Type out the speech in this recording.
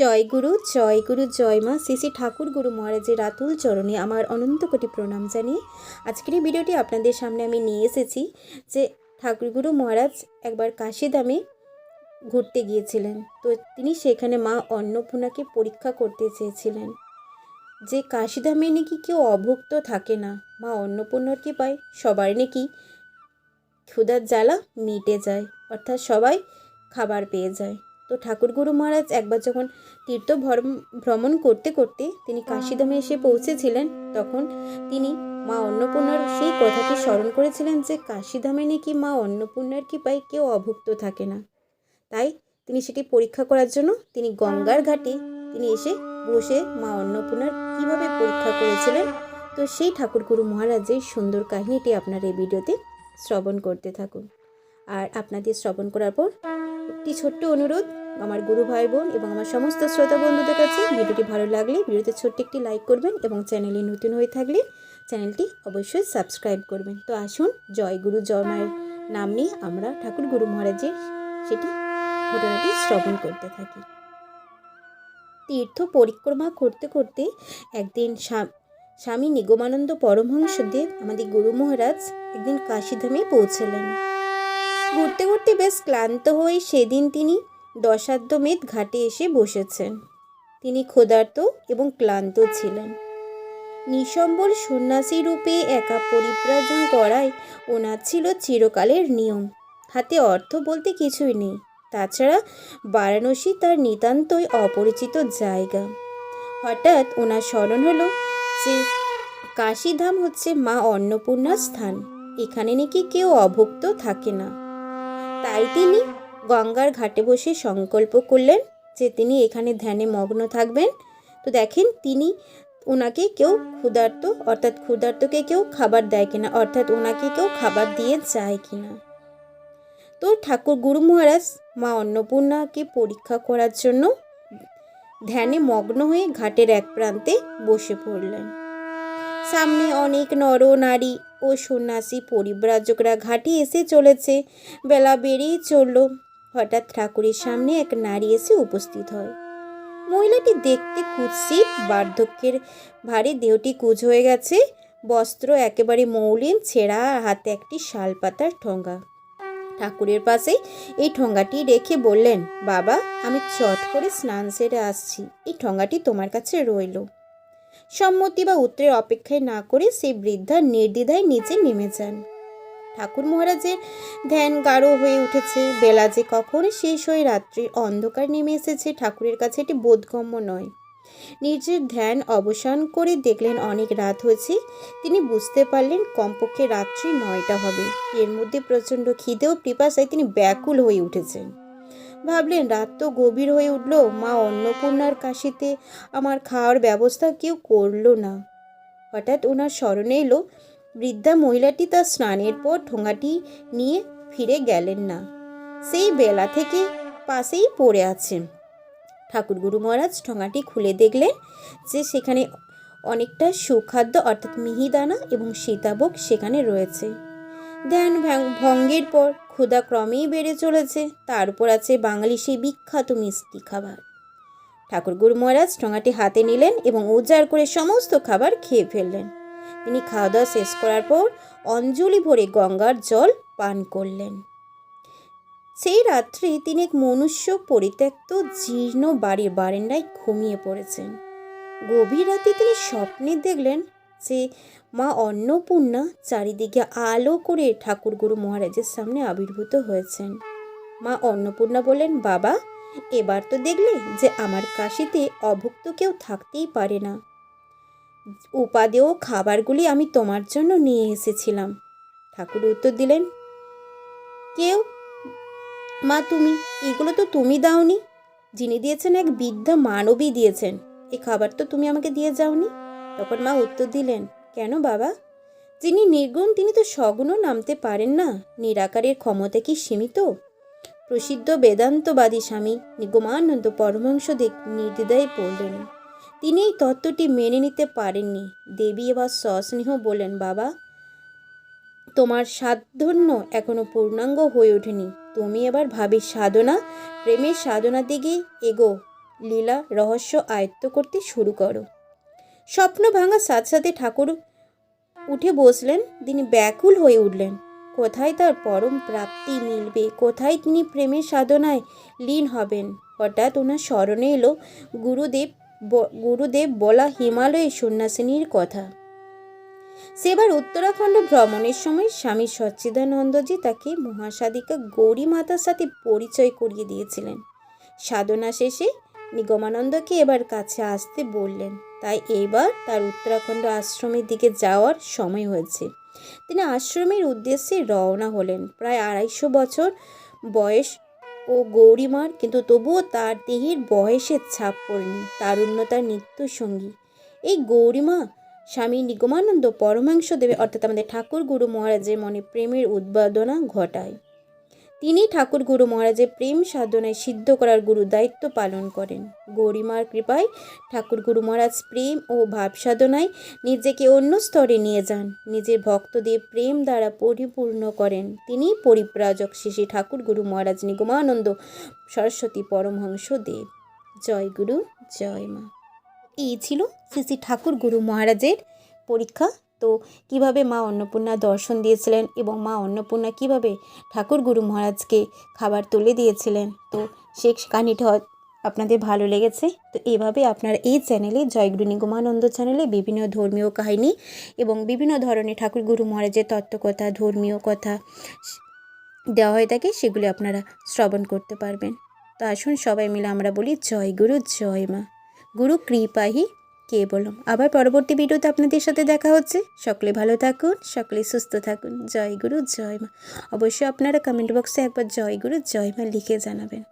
জয় গুরু জয় গুরু, জয় মা। শ্রী শ্রী ঠাকুর গুরু মহারাজের রাতুল চরণে আমার অনন্ত কোটি প্রণাম জানিয়ে আজকের এই ভিডিওটি আপনাদের সামনে আমি নিয়ে এসেছি যে ঠাকুর গুরু মহারাজ একবার কাশিদামে ঘুরতে গিয়েছিলেন। তো তিনি সেখানে মা অন্নপূর্ণাকে পরীক্ষা করতে চেয়েছিলেন। যে কাশিধামে নাকি কেউ অভুক্ত থাকে না, মা অন্নপূর্ণার কি পায়? সবার নাকি ক্ষুধার জ্বালা মিটে যায়, অর্থাৎ সবাই খাবার পেয়ে যায়। তো ঠাকুর গুরু মহারাজ একবার যখন তীর্থ ভ্রমণ করতে করতে তিনি কাশিধামে এসে পৌঁছেছিলেন, তখন তিনি মা অন্নপূর্ণার সেই কথাটি স্মরণ করেছিলেন যে কাশিধামে নাকি মা অন্নপূর্ণার কৃপায় কেউ অভুক্ত থাকে না। তাই তিনি সেটি পরীক্ষা করার জন্য তিনি গঙ্গার ঘাটে তিনি এসে বসে মা অন্নপূর্ণার কীভাবে পরীক্ষা করেছিলেন, তো সেই ঠাকুর গুরু মহারাজের সুন্দর কাহিনীটি আপনার এই ভিডিওতে শ্রবণ করতে থাকুন। আর আপনাদের শ্রবণ করার পর একটি ছোট্ট অনুরোধ আমার গুরু ভাই বোন এবং আমার সমস্ত শ্রোতা বন্ধুদের কাছে ভিডিওটি ভালো লাগলে ভিডিওতে ছোট্ট একটি লাইক করবেন এবং চ্যানেলে নতুন হয়ে থাকলে চ্যানেলটি অবশ্যই সাবস্ক্রাইব করবেন। তো আসুন, জয় গুরু, জয় মায়ের নাম নিয়ে আমরা ঠাকুর গুরু মহারাজের সেটি ঘটনাটি শ্রবণ করতে থাকি। তীর্থ পরিক্রমা করতে করতে একদিন স্বামী নিগমানন্দ পরমহংসদেব, আমাদের গুরু মহারাজ একদিন কাশীধামে পৌঁছলেন। ঘুরতে ঘুরতে বেশ ক্লান্ত হয়ে সেদিন তিনি দশাদ্বমেধ ঘাটে এসে বসেছেন। তিনি ক্ষুধার্ত এবং ক্লান্ত ছিলেন। নিঃসম্বল সন্ন্যাসী রূপে একা পরিব্রাজন করায় ওনার ছিল চিরকালের নিয়ম। হাতে অর্থ বলতে কিছুই নেই। তাছাড়া বারাণসী তার নিতান্তই অপরিচিত জায়গা। হঠাৎ ওনার স্মরণ হলো যে কাশীধাম হচ্ছে মা অন্নপূর্ণার স্থান। এখানে নাকি কেউ অভুক্ত থাকে না। তাই তিনি গঙ্গার ঘাটে বসে সংকল্প করলেন যে তিনি এখানে ধ্যানে মগ্ন থাকবেন। তো দেখেন, তিনি ওনাকে কেউ ক্ষুধার্ত, অর্থাৎ ক্ষুধার্তকে কেউ খাবার দেয় কিনা, অর্থাৎ ওনাকে কেউ খাবার দিয়ে যায় কিনা। তো ঠাকুর গুরু মহারাজ মা অন্নপূর্ণাকে পরীক্ষা করার জন্য ধ্যানে মগ্ন হয়ে ঘাটের এক প্রান্তে বসে পড়লেন। সামনে অনেক নর, নারী ও সন্ন্যাসী, পরিব্রাজকরা ঘাটে এসে চলেছে। বেলা বেড়েই চলল। হঠাৎ ঠাকুরের সামনে এক নারী এসে উপস্থিত হয়। মহিলাটি দেখতে কুৎসিত, বার্ধক্যের ভারী দেহটি কুচ হয়ে গেছে, বস্ত্র একেবারে মৌলিন, ছেঁড়া হাতে একটি শাল পাতার ঠোঙ্গা ঠাকুরের পাশে এই ঠোঙ্গাটি রেখে বললেন, বাবা, আমি চট করে স্নান সেরে আসছি, এই ঠোঙ্গাটি তোমার কাছে রইল। সম্মতি বা উত্তরের অপেক্ষায় না করে সেই বৃদ্ধা নির্দ্বিধায় নিচে নেমে যান। ঠাকুর মহারাজের ধ্যান গাঢ় হয়ে উঠেছে। বেলা যে কখন শেষ হয়ে রাত্রির অন্ধকার নেমে এসেছে ঠাকুরের কাছে এটি বোধগম্য নয়। নিজের ধ্যান অবসান করে দেখলেন অনেক রাত হয়েছে। তিনি বুঝতে পারলেন কমপক্ষে রাত্রি নয়টা হবে। এর মধ্যে প্রচণ্ড খিদে ও পিপাসায় তিনি ব্যাকুল হয়ে উঠেছেন। ভাবলেন, রাত তো গভীর হয়ে উঠল, মা অন্নপূর্ণার কাশিতে আমার খাওয়ার ব্যবস্থা কেউ করল না। হঠাৎ ওনার স্মরণে এলো বৃদ্ধা মহিলাটি তার স্নানের পর ঠোঙাটি নিয়ে ফিরে গেলেন না। সেই বেলা থেকে পাশেই পড়ে আছেন। ঠাকুর গুরু মহারাজ ঠোঙাটি খুলে দেখলেন যে সেখানে অনেকটা সুখাদ্য অর্থাৎ মিহিদানা এবং সীতাভোগ সেখানে রয়েছে। ধ্যান ভঙ্গের পর ক্ষুধা ক্রমেই বেড়ে চলেছে। তার উপর আছে বাঙালি সেই বিখ্যাত মিষ্টি খাবার। ঠাকুর গুরু মহারাজ ঠোঙাটি হাতে নিলেন এবং উজাড় করে সমস্ত খাবার খেয়ে ফেললেন। তিনি খাওয়া দাওয়া শেষ করার পর অঞ্জলি ভরে গঙ্গার জল পান করলেন। সেই রাত্রি তিনি এক মনুষ্য পরিত্যক্ত জীর্ণ বাড়ির বারান্দায় ঘুমিয়ে পড়েছেন। গভীর রাতে তিনি স্বপ্নে দেখলেন যে মা অন্নপূর্ণা চারিদিকে আলো করে ঠাকুর গুরু মহারাজের সামনে আবির্ভূত হয়েছেন। মা অন্নপূর্ণা বললেন, বাবা, এবার তো দেখলে যে আমার কাশিতে অভুক্ত কেউ থাকতেই পারে না। উপাদেয় খাবারগুলি আমি তোমার জন্য নিয়ে এসেছিলাম। ঠাকুর উত্তর দিলেন, কেউ? মা, তুমি? এগুলো তো তুমি দাওনি। যিনি দিয়েছেন এক বৃদ্ধা মানবী দিয়েছেন। এ খাবার তো তুমি আমাকে দিয়ে যাওনি? তখন মা উত্তর দিলেন, কেন বাবা? যিনি নির্গুণ, তিনি তো সগুণও নামতে পারেন না। নিরাকারের ক্ষমতা কি সীমিত? প্রসিদ্ধ বেদান্তবাদী স্বামী নিগমানন্দ পরমহংসদেব নির্দ্বিধায় পড়লেন তিনি এই তত্ত্বটি মেনে নিতে পারেননি। দেবী এবার সস্নেহ বললেন, বাবা, তোমার সাধন্য এখনও পূর্ণাঙ্গ হয়ে ওঠেনি। তুমি এবার ভাবি সাধনা, প্রেমের সাধনা দিকে এগো। লীলা, রহস্য আয়ত্ত করতে শুরু করো। স্বপ্ন ভাঙার সাথে সাথে ঠাকুর উঠে বসলেন। তিনি ব্যাকুল হয়ে উঠলেন। কোথায় তার পরম প্রাপ্তি মিলবে? কোথায় তিনি প্রেমের সাধনায় লীন হবেন? হঠাৎ ওনার স্মরণে এলো, গুরুদেব গুরুদেব বলা হিমালয়ের সন্ন্যাসিনীর কথা। সেবার উত্তরাখণ্ড ভ্রমণের সময় স্বামী সচ্চিদানন্দজি তাকে মহাসাধিকা গৌরী মাতার সাথে পরিচয় করিয়ে দিয়েছিলেন। সাধনা শেষে নিগমানন্দকে এবার কাছে আসতে বললেন, তাই এবার তার উত্তরাখণ্ড আশ্রমের দিকে যাওয়ার সময় হয়েছে। তিনি আশ্রমের উদ্দেশ্যে রওনা হলেন। প্রায় আড়াইশো বছর বয়স ও গৌরীমার, কিন্তু তবুও তার দেহের বয়সের ছাপ পড়েনি, তারুণ্যতার নিত্য সঙ্গী এই গৌরীমা স্বামী নিগমানন্দ পরমাংশ দেবে অর্থাৎ আমাদের ঠাকুর গুরু মহারাজের মনে প্রেমের উদ্বাদনা ঘটায়। তিনি ঠাকুর গুরু মহারাজের প্রেম সাধনায় সিদ্ধ করার গুরু দায়িত্ব পালন করেন। গৌরীমার কৃপায় ঠাকুর গুরু মহারাজ প্রেম ও ভাব সাধনায় নিজেকে অন্য স্তরে নিয়ে যান। নিজের ভক্তদের প্রেম দ্বারা পরিপূর্ণ করেন। তিনি পরিব্রাজক শ্রী ঠাকুর গুরু মহারাজ নিগমানন্দ সরস্বতী পরমহংস দেব। জয় গুরু, জয় মা। এই ছিল শ্রী ঠাকুর গুরু মহারাজের পরীক্ষা। তো কীভাবে মা অন্নপূর্ণা দর্শন দিয়েছিলেন এবং মা অন্নপূর্ণা কীভাবে ঠাকুর গুরু মহারাজকে খাবার তুলে দিয়েছিলেন? তো সে কাহিনিটা আপনাদের ভালো লেগেছে? তো এভাবে আপনারা এই চ্যানেলে জয়গুরু নিগমানন্দ চ্যানেলে বিভিন্ন ধর্মীয় কাহিনী এবং বিভিন্ন ধরনের ঠাকুর গুরু মহারাজের তত্ত্বকথা, ধর্মীয় কথা দেওয়া হয়ে থাকে, সেগুলি আপনারা শ্রবণ করতে পারবেন। তো আসুন সবাই মিলে আমরা বলি জয় গুরু, জয় মা। গুরু কৃপাহি কে বলুন আবার পরবর্তী ভিডিওতে আপনাদের সাথে দেখা হচ্ছে। সকলে ভালো থাকুন, সকলে সুস্থ থাকুন। জয় গুরু, জয় মা। অবশ্যই আপনারা কমেন্ট বক্সে একবার জয় গুরু, জয় মা লিখে জানাবেন।